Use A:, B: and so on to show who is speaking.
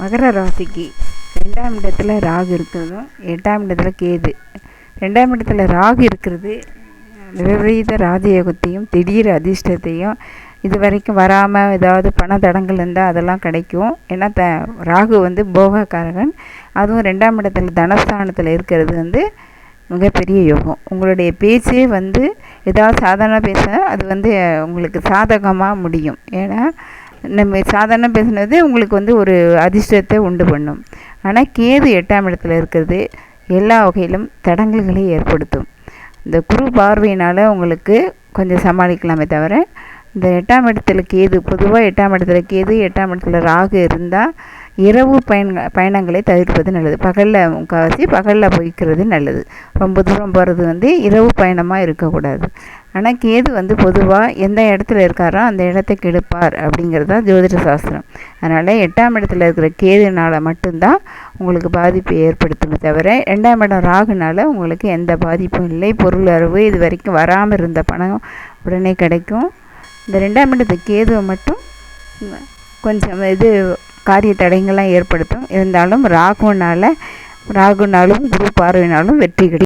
A: மகர ராசிக்கு ரெண்டாம் இடத்துல ராகு இருக்கிறதும் எட்டாம் இடத்துல கேது. ரெண்டாம் இடத்துல ராகு இருக்கிறது விபரீத ராஜயோகத்தையும் திடீர் அதிர்ஷ்டத்தையும் இது வரைக்கும் வராமல் ஏதாவது பண தடங்கள் இருந்தால் அதெல்லாம் கிடைக்கும். ஏன்னா த ராகு வந்து போகக்காரகன். அதுவும் ரெண்டாம் இடத்துல தனஸ்தானத்தில் இருக்கிறது வந்து மிகப்பெரிய யோகம். உங்களுடைய பேச்சே வந்து ஏதாவது சாதாரண பேச அது வந்து உங்களுக்கு சாதகமாக முடியும். ஏன்னா நம்ம சாதாரண பேசுனது உங்களுக்கு வந்து ஒரு அதிர்ஷ்டத்தை உண்டு பண்ணும். ஆனால் கேது எட்டாம் இடத்துல இருக்கிறது எல்லா வகையிலும் தடங்கல்களை ஏற்படுத்தும். இந்த குரு பார்வையினால் உங்களுக்கு கொஞ்சம் சமாளிக்கலாமே தவிர இந்த எட்டாம் இடத்துல கேது பொதுவாக எட்டாம் இடத்துல கேது எட்டாம் இடத்துல ராகு இருந்தால் இரவு பயண பயணங்களை தவிர்ப்பது நல்லது. பகலில் முக்கால்வாசி பகலில் போய்க்கிறது நல்லது. ரொம்ப தூரம் போகிறது வந்து இரவு பயணமாக இருக்கக்கூடாது. ஆனால் கேது வந்து பொதுவாக எந்த இடத்துல இருக்காரோ அந்த இடத்தை கெடுப்பார் அப்படிங்கிறது தான் ஜோதிட சாஸ்திரம். அதனால் எட்டாம் இடத்துல இருக்கிற கேதுனால் மட்டும்தான் உங்களுக்கு பாதிப்பு ஏற்படுத்துமே தவிர ரெண்டாம் இடம் ராகுனால் உங்களுக்கு எந்த பாதிப்பும் இல்லை. பொருள் அறிவு இது வரைக்கும் வராமல் இருந்த பணம் உடனே கிடைக்கும். இந்த ரெண்டாம் இடத்து கேதுவை மட்டும் கொஞ்சம் இது காரிய தடைங்கள்லாம் ஏற்படுத்தும். இருந்தாலும் ராகுனால் ராகுனாலும் குரு பார்வையினாலும் வெற்றி கிடைக்கும்.